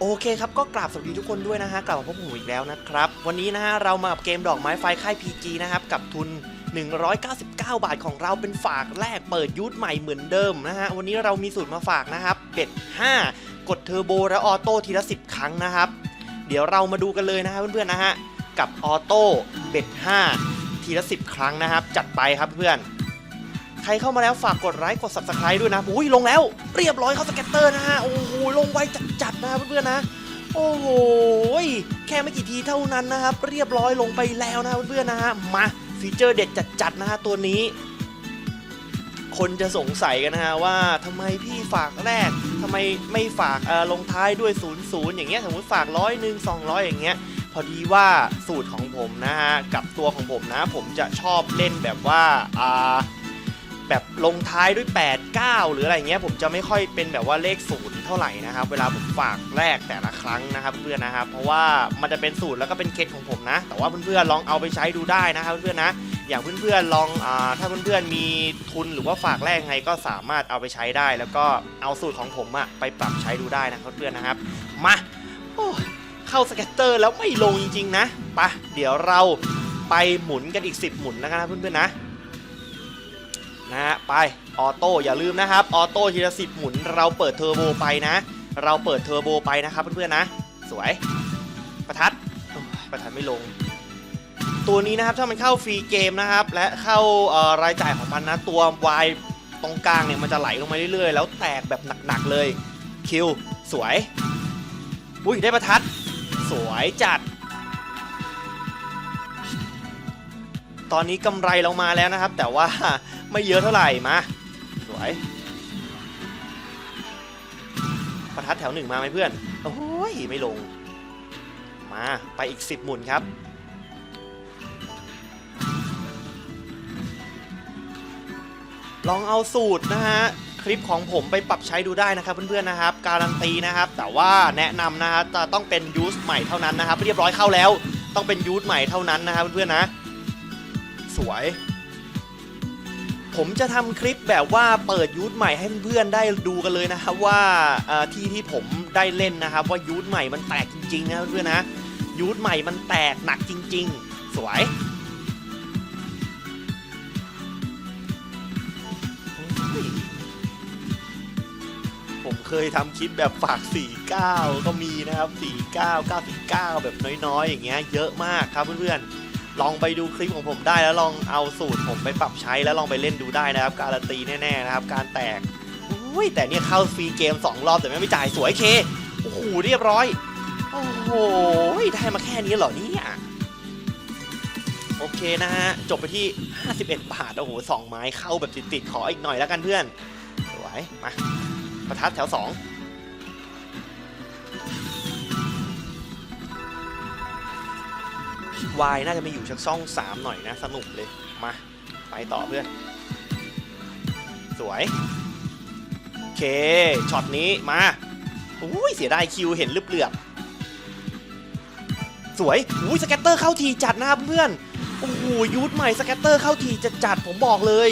โอเคครับก็กราบสวัสดีทุกคนด้วยนะฮะกลับมาพบกับผมอีกแล้วนะครับ วันนี้นะฮะเรามากับเกมดอกไม้ไฟค่าย PG นะครับ กับทุน 199 บาทของเราเป็นฝากแรกเปิดยูทใหม่เหมือนเดิมนะฮะวันนี้เรามีสูตรมาฝากนะครับเบ็ด 5 กดเทอร์โบและออโต้ทีละ 10 ครั้งนะครับ เดี๋ยวเรามาดูกันเลยนะฮะเพื่อนๆนะฮะกับออโต้เบ็ด 5 ทีละ 10 ครั้งนะครับ จัดไปครับเพื่อน รเข้ามาแล้วฝากกดไลค์กด subscribe ด้วยนะอุ้ยลงแล้ว เรียบร้อยเข้าสเก็ตเตอร์นะฮะ โอ้โหลงไวจัดๆนะเพื่อนๆนะ โอ้โหแค่ไม่กี่ทีเท่านั้นนะครับ เรียบร้อยลงไปแล้วนะเพื่อนๆนะฮะ มาฟีเจอร์เด็ดจัดๆนะฮะตัวนี้ คนจะสงสัยกันนะฮะว่าทำไมพี่ฝากแรกทำไมไม่ฝากเออลงท้ายด้วย0 0อย่างเงี้ยสมมติฝากร้อยหนึ่งสองร้อยอย่างเงี้ยพอดีว่าสูตรของผมนะฮะกับตัวของผมนะ ผมจะชอบเล่นแบบว่าอ่า แบบลงท้ายด้วย 8 9 หรืออะไรเงี้ยผมจะไม่ค่อยเป็นแบบว่าเลขศูนย์เท่าไหร่นะครับ เวลาผมฝากแรกแต่ละครั้งนะครับเพื่อนนะครับ เพราะว่ามันจะเป็นสูตรแล้วก็เป็นเคล็ดของผมนะ แต่ว่าเพื่อนๆลองเอาไปใช้ดูได้นะครับเพื่อนๆนะ อย่างเพื่อนๆลองอถ้าเพื่อนๆมีทุนหรือว่าฝากแรกไงก็สามารถเอาไปใช้ได้ แล้วก็เอาสูตรของผมอะไปปรับใช้ดูได้นะครับเพื่อนนะครับ มาโอ้เข้าสเก็ตเตอร์แล้วไม่ลงจริงๆนะปะเดี๋ยวเราไปหมุนกันอีก 10 หมุนนะครับเพื่อนๆนะ นะฮะไปออโต้อย่าลืมนะครับออโต้ทีละสิบหมุนเราเปิดเทอร์โบไปนะ เราเปิดเทอร์โบไปนะครับเพื่อนๆนะ สวยประทัดประทัดไม่ลง ตัวนี้นะครับถ้ามันเข้าฟรีเกมนะครับ และเข้าเอ่อรายจ่ายของมันนะตัววายตรงกลางเนี่ยมันจะไหลลงมาเรื่อยๆ แล้วแตกแบบหนักๆเลยคิวสวยอุ้ยได้ประทัด สวยจัด ตอนนี้กำไรเรามาแล้วนะครับ แต่ว่า ไม่เยอะเท่าไหร่ มา สวย ประทัดแถวหนึ่งมาไหมเพื่อน โอ้ย ไม่ลง มาไปอีก 10 หมุนครับ ลองเอาสูตรนะฮะ คลิปของผมไปปรับใช้ดูได้นะครับเพื่อนๆนะครับ การันตีนะครับ แต่ว่าแนะนำนะฮะจะต้องเป็นยูสใหม่เท่านั้นนะครับ เรียบร้อยเข้าแล้ว ต้องเป็นยูสใหม่เท่านั้นนะครับเพื่อนๆนะ สวย ผมจะทำคลิปแบบว่าเปิดยูทใหม่ให้เพื่อนๆได้ดูกันเลยนะครับว่าที่ที่ผมได้เล่นนะครับ ว่ายูทใหม่มันแตกจริงๆนะเพื่อนนะยูทใหม่มันแตกหนักจริง ๆ สวยโอ้ยผมเคยทำคลิปแบบฝาก 49 ก็มีนะครับ 49 99 แบบน้อยๆ อย่างเงี้ยเยอะมากครับเพื่อนๆ ลองไปดูคลิปของผมได้แล้วลองเอาสูตรผมไปปรับใช้แล้วลองไปเล่นดูได้นะครับ การันตีแน่ๆนะครับ การแตกอุ้ยแต่เนี่ยเข้าฟรีเกม 2 รอบแต่ไม่จ่ายสวยเคโอ้โหเรียบร้อย โอ้โหได้มาแค่นี้เหรอเนี่ยโอเคนะฮะ จบไปที่ 51 บาท โอ้โหสองไม้เข้าแบบติดๆ ขออีกหน่อยแล้วกันเพื่อน สวย มา ประทัดแถว 2 วายน่าจะไม่อยู่ชักช่อง3หน่อยนะ สนุกเลย มา ไปต่อเพื่อน สวย โอเค ช็อตนี้มาอุ้ยเสียดายคิวเห็นลึบเหลือบสวยอุ้ยสแกตเตอร์เข้าทีจัดนะครับเพื่อนโอ้โหยูทใหม่สแกตเตอร์เข้าทีจัดจัดผมบอกเลย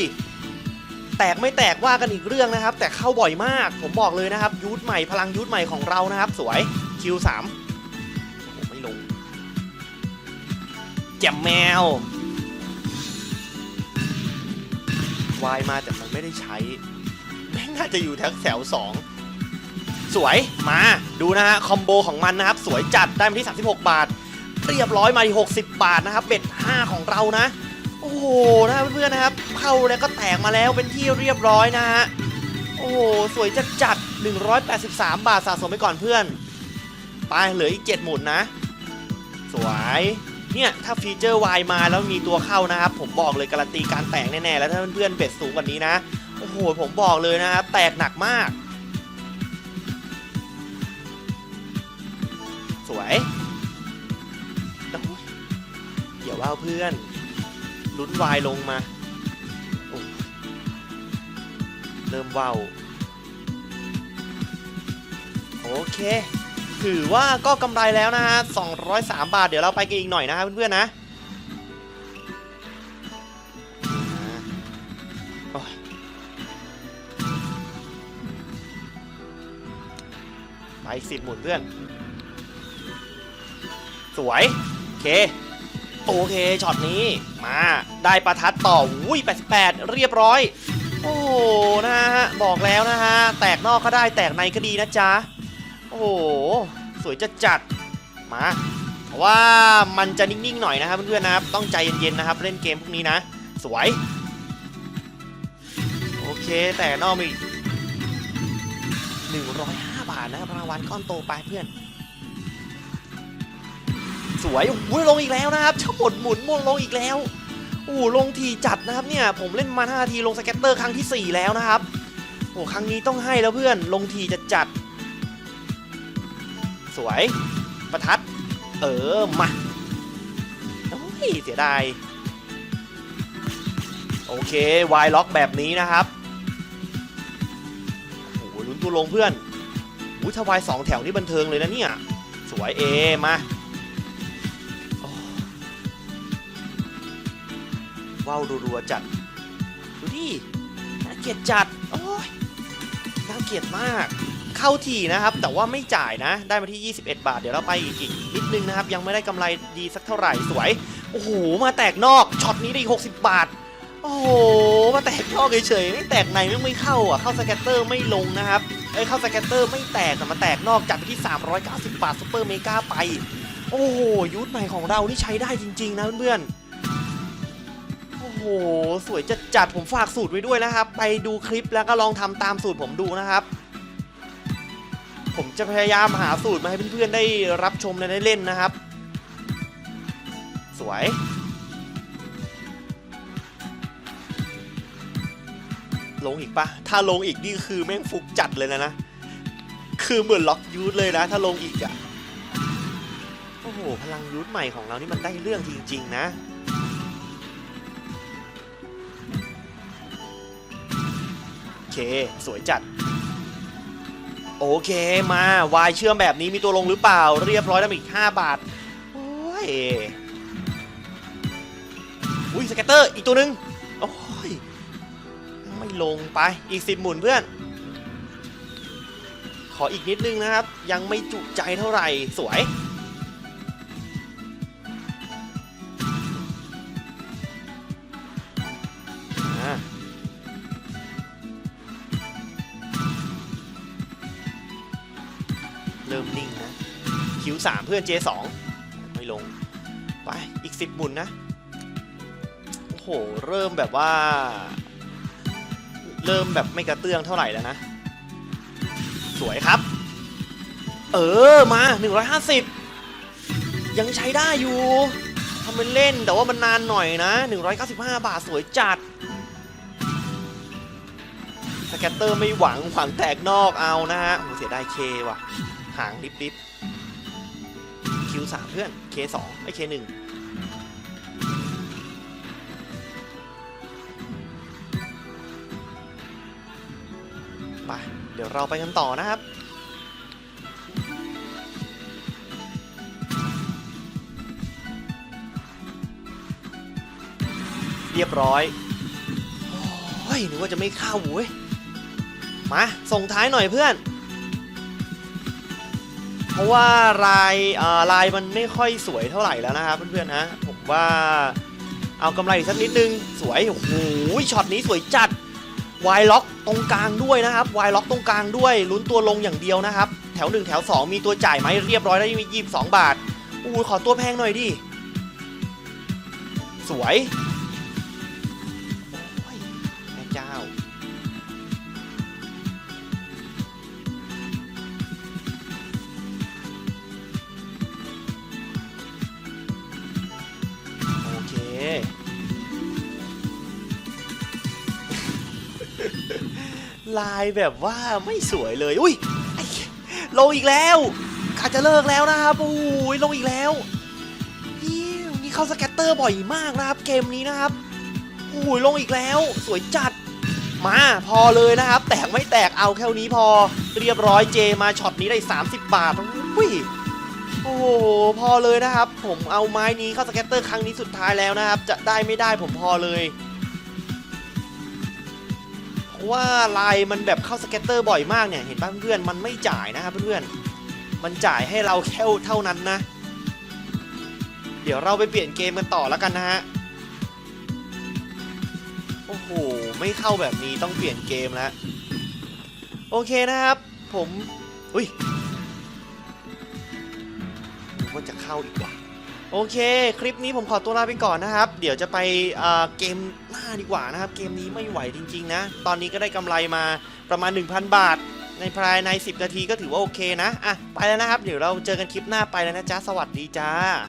แตกไม่แตกว่ากันอีกเรื่องนะครับ แต่เข้าบ่อยมาก ผมบอกเลยนะครับยูทใหม่พลังยูทใหม่ของเรานะครับ สวยคิวสาม แจ่มแมววายมาแต่มันไม่ได้ใช้แม่งน่าจะอยู่แถวแถวสองสวยมาดูนะฮะคอมโบของมันนะครับ สวยจัดได้มาที่ 36 บาท เรียบร้อยมาที่ 60 บาทนะครับเบ็ด5ของเรานะ โอ้โหนะเพื่อนๆนะครับเข้าแล้วก็แตกมาแล้วเป็นที่เรียบร้อยนะฮะโอ้โหสวยจัดจัดๆ183 บาทสะสมไปก่อนเพื่อน ไปเหลืออีก 7 หมุนนะ สวย เนี่ยถ้าฟีเจอร์ Y มาแล้วมีตัวเข้านะครับ ผมบอกเลยการันตีการแตกแน่ๆ แล้วถ้าเพื่อนๆเบ็ดสูงกว่านี้นะ โอ้โห ผมบอกเลยนะครับ แตกหนักมาก สวยเดี๋ยวว่าเพื่อนลุ้น Y ลงมาเริ่มว่าวโอเค ถือว่าก็กำไรแล้วนะฮะ 203 บาท เดี๋ยวเราไปกันอีกหน่อยนะครับเพื่อนๆนะอ่าโอ้ยไปสิบหมุนเพื่อน สวย โอเค โอเค ช็อตนี้ มา ได้ประทัดต่ออุ้ย88 เรียบร้อย โอ้โหนะฮะ บอกแล้วนะฮะ แตกนอกก็ได้ แตกในก็ดีนะจ๊ะ โอ้โห สวยจะจัดมาเพราะว่ามันจะนิ่งๆหน่อยนะครับเพื่อนๆนะครับ ต้องใจเย็นๆนะครับ เล่นเกมพวกนี้นะ สวย โอเคแต่นอกมีอีก105บาทนะครับรางวัลก้อนโตไปเพื่อน สวยโอ้ยลงอีกแล้วนะครับชหมดหมุนม่วงลงอีกแล้วโอ้ลงทีจัดนะครับเนี่ย ผมเล่นมา5นาทีลงสเก็ตเตอร์ครั้งที่ 4 แล้วนะครับโอ้ครั้งนี้ต้องให้แล้วเพื่อนลงทีจะจัด สวย ประทัด เออ มาโอ้ยเสียดาย โอเควายล็อกแบบนี้นะครับโอ้โหลุ้นตัวลงเพื่อนอุ้ยถ้าวายสองแถวนี่บันเทิงเลยนะเนี่ย สวยเอมาว้าวรัวๆจัด ดูดิน่าเกลียดจัด โอ้ยน่าเกลียดมาก เข้าทีนะครับ แต่ว่าไม่จ่ายนะ ได้มาที่ 21 บาท เดี๋ยวเราไปอีกอีกนิดนึงนะครับ ยังไม่ได้กำไรดีสักเท่าไหร่สวย โอ้โห มาแตกนอก ช็อตนี้ได้อีก60 บาท โอ้โห มาแตกนอกเฉยๆ ไม่แตกในไม่ไม่เข้าอะ เข้าสแกตเตอร์ไม่ลงนะครับ เอ้ย เข้าสแกตเตอร์ไม่แตกแต่มาแตกนอกจัดไปที่ 390 บาทซุปเปอร์เมกาไป โอ้โห ยุทธใหม่ของเรานี่ใช้ได้จริง ๆ นะเพื่อนๆโอ้โห สวยจัดจัดผมฝากสูตรไว้ด้วยนะครับ ไปดูคลิปแล้วก็ลองทำตามสูตรผมดูนะครับ ผมจะพยายามหาสูตรมาให้เพื่อนๆได้รับชมและได้เล่นนะครับ สวยลงอีกปะถ้าลงอีกนี่คือแม่งฟุกจัดเลยนะนะ คือเหมือนล็อกยูทเลยนะ ถ้าลงอีกอะโอ้โห พลังยูทใหม่ของเรานี่มันได้เรื่องจริง ๆ นะ โอเค สวยจัด โอเคมาวายเชื่อมแบบนี้มีตัวลงหรือเปล่า เรียบร้อยแล้วอีก 5 บาท โอ้ย อุ้ยสเก็ตเตอร์อีกตัวหนึ่งโอ้ย ไม่ลงไปอีก 10 หมุนเพื่อน ขออีกนิดนึงนะครับ ยังไม่จุใจเท่าไหร่สวย ริ่มนิ่งนะคิว3เพื่อน J2 ไม่ลง ไป อีก 10 หมุนนะ โอ้โห เริ่มแบบว่า เริ่มแบบไม่กระเตื้องเท่าไหร่แล้วนะ สวยครับ เออ มา 150 ยังใช้ได้อยู่ทำเป็นเล่นแต่ว่ามันนานหน่อยนะ 195 บาทสวยจัดสแกตเตอร์ไม่หวังหวังแตกนอกเอานะฮะโอ้เสียดายเคว่ะ หางดิบดิบคิวสามเพื่อนเคสองไอเคหนึ่งไป เดี๋ยวเราไปกันต่อนะครับเรียบร้อย โอ้ยนึกว่าจะไม่เข้าเว้ย มา ส่งท้ายหน่อยเพื่อน เพราะว่าลายอ่อลายมันไม่ค่อยสวยเท่าไหร่แล้วนะครับเพื่อนๆนะผมว่าเอากำไรอีกสักนิดนึงสวยโอ้โหช็อตนี้สวยจัดวายล็อกตรงกลางด้วยนะครับวายล็อกตรงกลางด้วยลุ้นตัวลงอย่างเดียวนะครับ แถว 1 แถว 2 มีตัวจ่ายไหมเรียบร้อยได้มียี่สิบสองบาทอู้ขอตัวแพงหน่อยดิสวย ลายแบบว่าไม่สวยเลย อุ้ยลงอีกแล้วกาจะเลิกแล้วนะครับโอ้ยลงอีกแล้วฮิวนี่เข้าสแกตเตอร์บ่อยมากนะครับ เกมนี้นะครับโอ้ยลงอีกแล้ว สวยจัดมาพอเลยนะครับ แตกไม่แตกเอาแค่นี้พอเรียบร้อยเจมาช็อตนี้ได้ 30 บาทอุ้ยโอ้โหพอเลยนะครับ ผมเอาไม้นี้เข้าสแกตเตอร์ครั้งนี้สุดท้ายแล้วนะครับ จะได้ไม่ได้ผมพอเลย ว่าลายมันแบบเข้าสแกตเตอร์บ่อยมากเนี่ย เห็นป่ะเพื่อนมันไม่จ่ายนะครับเพื่อนมันจ่ายให้เราแค่เท่านั้นนะ เดี๋ยวเราไปเปลี่ยนเกมกันต่อแล้วกันนะฮะ โอ้โห ไม่เข้าแบบนี้ต้องเปลี่ยนเกมแล้ว โอเคนะครับ ผม อุ้ยว่าจะเข้าอีกว่ะ โอเค คลิปนี้ผมขอตัวลาไปก่อนนะครับ เดี๋ยวจะไปเกมหน้าดีกว่านะครับ เกมนี้ไม่ไหวจริง ๆ นะ ตอนนี้ก็ได้กำไรมาประมาณ 1,000 บาท ในภายใน 10 นาทีก็ถือว่าโอเคนะ อะ ไปแล้วนะครับ เดี๋ยวเราเจอกันคลิปหน้าไปแล้วนะจ๊ะ สวัสดีจ้า